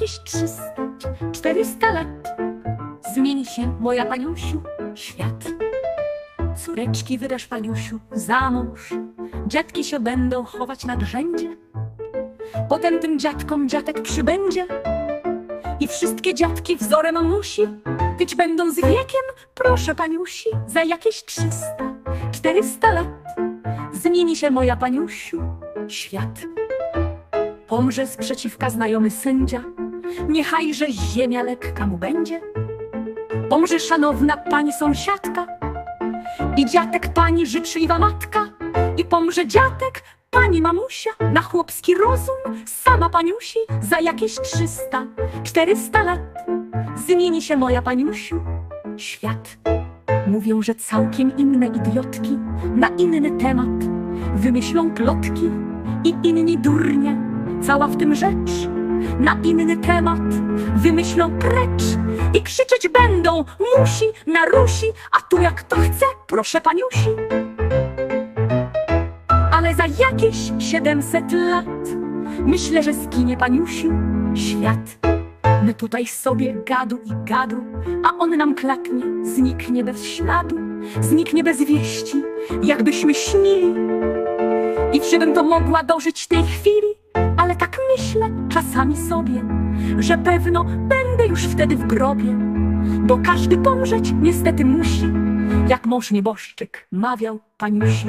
jakieś 300, 400 lat zmieni się moja paniusiu świat. Córeczki wydasz paniusiu za mąż, dziadki się będą chować na grzędzie. Potem tym dziadkom dziadek przybędzie i wszystkie dziadki wzorem musi być będą z wiekiem, proszę paniusi, za jakieś 300, 400 lat zmieni się moja paniusiu świat. Pomrze sprzeciwka znajomy sędzia, niechajże ziemia lekka mu będzie. Pomrze szanowna pani sąsiadka. I dziadek pani życzliwa matka. I pomrze dziadek pani mamusia. Na chłopski rozum sama paniusi za jakieś 300, 400 lat. Zmieni się moja paniusiu. Świat. Mówią, że całkiem inne idiotki na inny temat. Wymyślą plotki i inni durnie, cała w tym rzecz. Na inny temat wymyślą precz i krzyczeć będą musi na rusi, a tu jak to chce, proszę paniusi. Ale za jakieś 700 lat myślę, że skinie paniusiu świat. My tutaj sobie gadu i gadu, a on nam klaknie, zniknie bez śladu, zniknie bez wieści, jakbyśmy śnili. I czy bym to mogła dożyć tej chwili, czasami sobie, że pewno będę już wtedy w grobie, bo każdy pomrzeć niestety musi, jak mąż nieboszczyk mawiał paniusi.